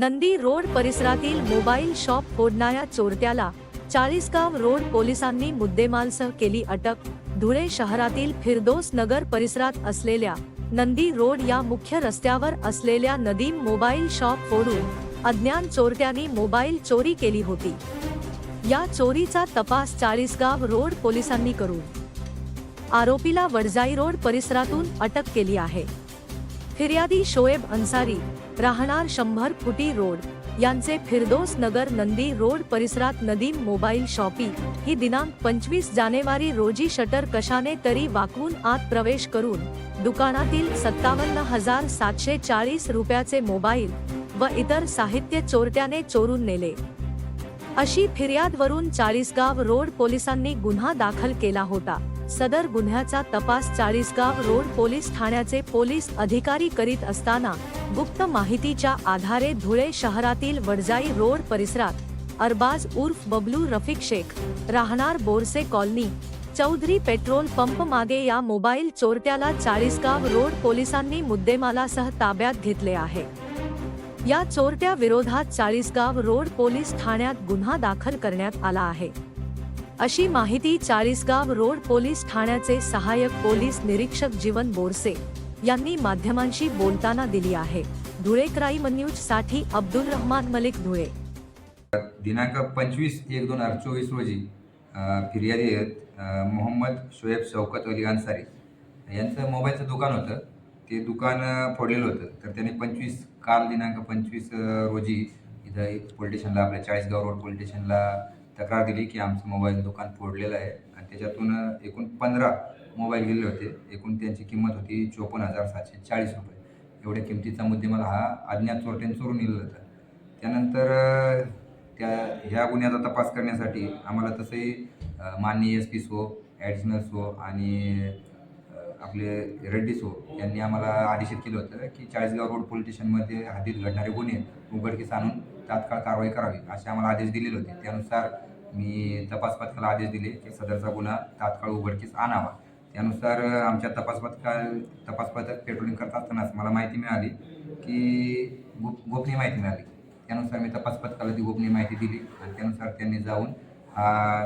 Nandi road परिसरातील mobile shop फोडणाऱ्या चोरट्याला चाळीसगाव रोड पोलिसांनी मुद्देमालसह केली अटक. धुळे शहरातील फिरदोस नगर परिसरात असलेल्या नंदी रोड या मुख्य रस्त्यावर असलेल्या नदीम मोबाईल शॉप फोडून अज्ञान चोरट्यांनी मोबाईल चोरी केली होती. या चोरीचा तपास चाळीसगाव रोड पोलिसांनी करून आरोपीला वडजाई रोड परिसरातून अटक केली आहे. फिर्यादी शोएब अन्सारी राहणार शंभर फुटी रोड यांचे फिरदोस नगर नंदी रोड परिसरात नदीम मोबाईल शॉपी ही दिनांक पंचवीस जानेवारी रोजी शटर कशाने तरी वाकवून आत प्रवेश करून दुकानातील सत्तावन्न हजार सातशे चाळीस रुपयाचे मोबाईल व इतर साहित्य चोरट्याने चोरून नेले. अशी फिर्यादवरून चाळीसगाव रोड पोलिसांनी गुन्हा दाखल केला होता. सदर गुन्ह्याचा तपास चाळीसगाव रोड पोलीस ठाण्याचे पोलीस अधिकारी करीत असताना गुप्त माहितीच्या आधारे धुळे शहरातील वडजाई रोड परिसरात अरबाज उर्फ बबलू रफिक शेख राहणार Borse colony Chaudhari petrol pump मागे या मोबाईल चोरट्याला चाळीसगाव रोड पोलिसांनी मुद्देमालासह ताब्यात घेतले आहे. या चोरट्या विरोधात चाळीसगाव रोड पोलीस ठाण्यात गुन्हा दाखल करण्यात आला आहे. अशी माहिती चाळीसगाव रोड पोलीस ठाण्याचे सहाय्यक पोलीस निरीक्षक जीवन बोरसे यांनी माध्यमांशी बोलताना दिली आहे. धुळे क्राईम न्यूजसाठी अब्दुल रहमान मलिक धुळे. दिनांक पंचवीस एक दोन हजार चोवीस रोजी फिर्यादी आहेत मोहम्मद शोएब शौकत अली अन्सारी यांचं मोबाईलचं दुकान होतं. ते दुकान फोडलेलं होतं. तर त्यांनी पंचवीस काल दिनांक पंचवीस रोजी इथं एक पोलीस स्टेशनला आपल्या चाळीसगाव रोड पोलीस स्टेशनला तक्रार दिली की आमचं मोबाईल दुकान फोडलेलं आहे. आणि त्याच्यातून एकूण पंधरा मोबाईल गेले होते. एकूण त्यांची किंमत होती चोपन्न हजार सातशे चाळीस रुपये. एवढ्या किमतीचा मुद्देमाल हा अज्ञात चोरट्याने चोरून नेलेला होता. त्यानंतर त्या ह्या गुन्ह्याचा तपास करण्यासाठी आम्हाला तसंही माननीय एस पी सो ॲडिशनल सो आणि आपले रेड्डी सो यांनी आम्हाला आदेशित केलं होतं की चाळीसगाव रोड पोलीस स्टेशनमध्ये हद्दीत घडणारे गुन्हे उघडकीस आणून तात्काळ कारवाई करावी असे आम्हाला आदेश दिलेले होते. त्यानुसार मी तपास पथकाला आदेश दिले की सदरचा गुन्हा तात्काळ उघडकीस आणावा. त्यानुसार आमच्या तपास पथका तपास पथक पेट्रोलिंग करत असतानाच मला माहिती मिळाली की गुप गोपनीय माहिती मिळाली. त्यानुसार मी तपास पथकाला ती गोपनीय माहिती दिली आणि त्यानुसार त्यांनी जाऊन हा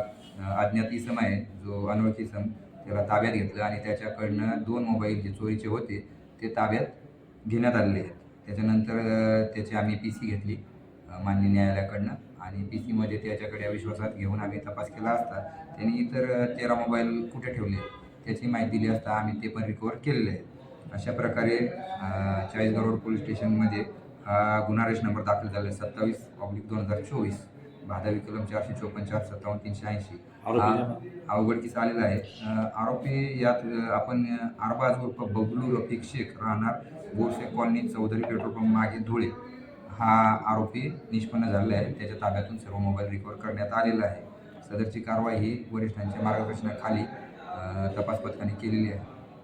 अज्ञात इसम आहे जो अनोळखी इसम त्याला ताब्यात घेतलं आणि त्याच्याकडनं दोन मोबाईल जे चोरीचे होते ते ताब्यात घेण्यात आलेले आहेत. त्याच्यानंतर त्याची आम्ही पी सी घेतली. मान्य न्यायालयाकडनं. आणि पी सीमध्ये त्याच्याकडे विश्वासात घेऊन आम्ही तपास केला असता त्यांनी इतर तेरा मोबाईल कुठे ठेवले? त्याची माहिती दिली असता आम्ही ते पण रिकवर केलेले आहेत. अशा प्रकारे चाळीसगाव रोड पोलीस स्टेशनमध्ये हा गुन्हा रेश नंबर दाखल झाला आहे. सत्तावीस ऑब्लिक दोन हजार चोवीस. भादावी कलम चारशे चोपन्न चार सत्तावन्न तीनशे ऐंशी. हा उघडकीस आलेला आहे. आरोपी यात आपण अ, अरबाज उर्फ बबलू रफिक शेख राहणार. Borse colony Chaudhari petrol pump मागे धुळे. हा आरोपी निष्पन्न झालेला आहे. त्याच्या ताब्यातून सर्व मोबाईल रिकवर करण्यात आलेला आहे. सदरची कारवाई ही वरिष्ठांच्या मार्गदर्शनाखाली तपास पथकाने केलेली आहे.